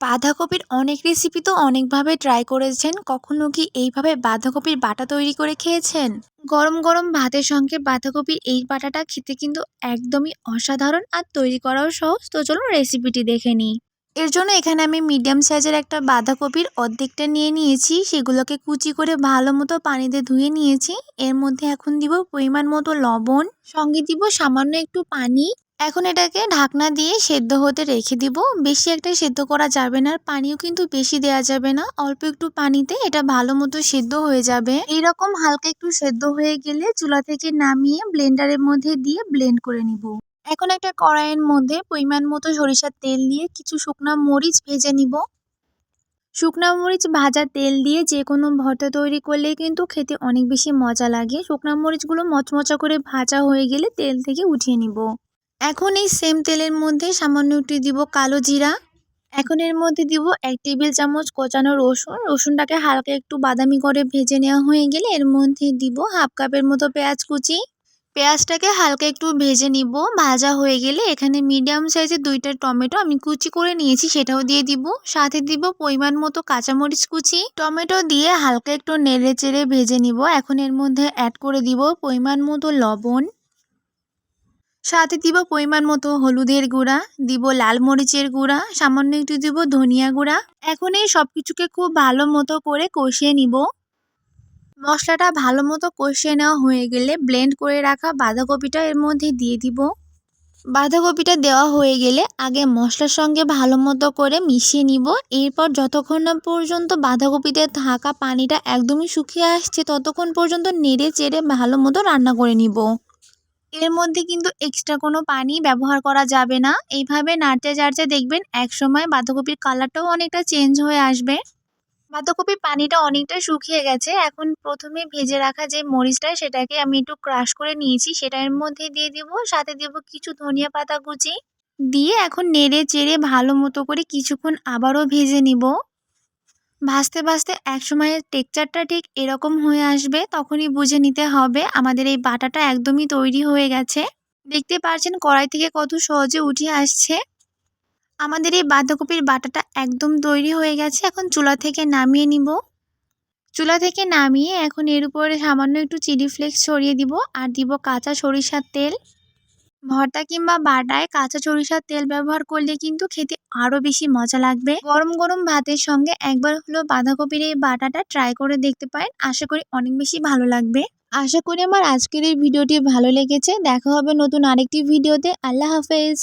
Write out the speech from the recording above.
বাঁধাকপির অনেক রেসিপি তো অনেকভাবে ট্রাই করেছেন। কখনো কি এইভাবে বাঁধাকপির বাটা তৈরি করে খেয়েছেন? গরম গরম ভাতের সঙ্গে বাঁধাকপির এই বাটাটা খেতে কিন্তু একদমই অসাধারণ আর তৈরি করাও সহজ। তো চলুন রেসিপিটি দেখে নিই। এর জন্য এখানে আমি মিডিয়াম সাইজের একটা বাঁধাকপির অর্ধেকটা নিয়ে নিয়েছি। সেগুলোকে কুচি করে ভালো মতো পানিতে ধুয়ে নিয়েছি। এর মধ্যে এখন দিব পরিমাণ মতো লবণ। সঙ্গে দিব সামান্য একটু পানি। এখন এটাকে ঢাকনা দিয়ে সেদ্ধ হতে রেখে দিব। বেশি একটা সেদ্ধ করা যাবে না, আর পানিও কিন্তু বেশি দেওয়া যাবে না। অল্প একটু পানিতে এটা ভালো মতো সেদ্ধ হয়ে যাবে। এরকম হালকা একটু সেদ্ধ হয়ে গেলে চুলা থেকে নামিয়ে ব্লেন্ডারের মধ্যে দিয়ে ব্লেন্ড করে নিব। এখন একটা কড়াইয়ের মধ্যে পরিমাণ মতো সরিষার তেল দিয়ে কিছু শুকনো মরিচ ভেজে নিব। শুকনো মরিচ ভাজা তেল দিয়ে যে কোনো ভর্তা তৈরি করলে কিন্তু খেতে অনেক বেশি মজা লাগে। শুকনো মরিচগুলো মচমচা করে ভাজা হয়ে গেলে তেল থেকে উঠিয়ে নিব। এখন এই সেম তেলের মধ্যে সামান্য একটু দিব কালো জিরা। এখন এর মধ্যে দিব এক টেবিল চামচ কোচানো রসুন। রসুনটাকে হালকা একটু বাদামি করে ভেজে নেওয়া হয়ে গেলে এর মধ্যে দিব হাফ কাপের মতো পেঁয়াজ কুচি। পেঁয়াজটাকে হালকা একটু ভেজে নিব। ভাজা হয়ে গেলে এখানে মিডিয়াম সাইজের দুইটা টমেটো আমি কুচি করে নিয়েছি, সেটাও দিয়ে দিব। সাথে দিব পরিমাণ মতো কাঁচামরিচ কুচি। টমেটো দিয়ে হালকা একটু নেড়ে চেড়ে ভেজে নিব। এখন এর মধ্যে অ্যাড করে দিব পরিমাণ মতো লবণ। সাথে দিব পরিমাণ মতো হলুদের গুঁড়া, দিব লাল মরিচের গুঁড়া, সামান্য একটু দিব ধনিয়া গুঁড়া। এখন এই সব কিছুকে খুব ভালো মতো করে কষিয়ে নিব। মশলাটা ভালো মতো কষিয়ে নেওয়া হয়ে গেলে ব্লেন্ড করে রাখা বাঁধাকপিটা এর মধ্যে দিয়ে দিব। বাঁধাকপিটা দেওয়া হয়ে গেলে আগে মশলার সঙ্গে ভালো মতো করে মিশিয়ে নিব। এরপর যতক্ষণ না পর্যন্ত বাঁধাকপিতে থাকা পানিটা একদমই শুকিয়ে আসছে, ততক্ষণ পর্যন্ত নেড়ে চেড়ে ভালো মতো রান্না করে নিব। এর মধ্যে কিন্তু এক্সট্রা কোনো পানি ব্যবহার করা যাবে না। এইভাবে নাড়তে চাড়তে দেখবেন এক সময় বাঁধাকপির কালারটাও অনেকটা চেঞ্জ হয়ে আসবে। বাঁধাকপির পানিটা অনেকটা শুকিয়ে গেছে। এখন প্রথমে ভেজে রাখা যে মরিচটা, সেটাকে আমি একটু ক্রাশ করে নিয়েছি। সেটা এর মধ্যে দিয়ে দিব। সাথে দেব কিছু ধনিয়া পাতা কুচি দিয়ে এখন নেড়ে চেড়ে ভালো মতো করে কিছুক্ষণ আবারও ভেজে নিব। ভাজতে ভাজতে সময়ের টেক্সচারটা ঠিক এরকম হয়ে আসবে, তখনই বুঝে নিতে হবে। আমাদের এই বাটাটা একদমই তৈরি হয়ে গেছে। দেখতে পারছেন কড়াই থেকে কত সহজে উঠে আসছে। আমাদের এই বাঁধাকপির বাটাটা একদম তৈরি হয়ে গেছে। এখন চুলা থেকে নামিয়ে নিব। চুলা থেকে নামিয়ে এখন এর উপরে সামান্য একটু চিলি ফ্লেক্স ছড়িয়ে দিব। আর দিব কাঁচা সরিষার তেল। ভর্তা কিংবা বাটায় কাঁচা সরিষার তেল ব্যবহার করলে কিন্তু খেতে আরও বেশি মজা লাগবে। গরম গরম ভাতের সঙ্গে একবার হলো বাঁধাকপির এই বাটাটা ট্রাই করে দেখতে পারেন। আশা করি অনেক বেশি ভালো লাগবে। আশা করি আমার আজকের এই ভিডিওটি ভালো লেগেছে। দেখা হবে নতুন আরেকটি ভিডিওতে। আল্লাহ হাফেজ।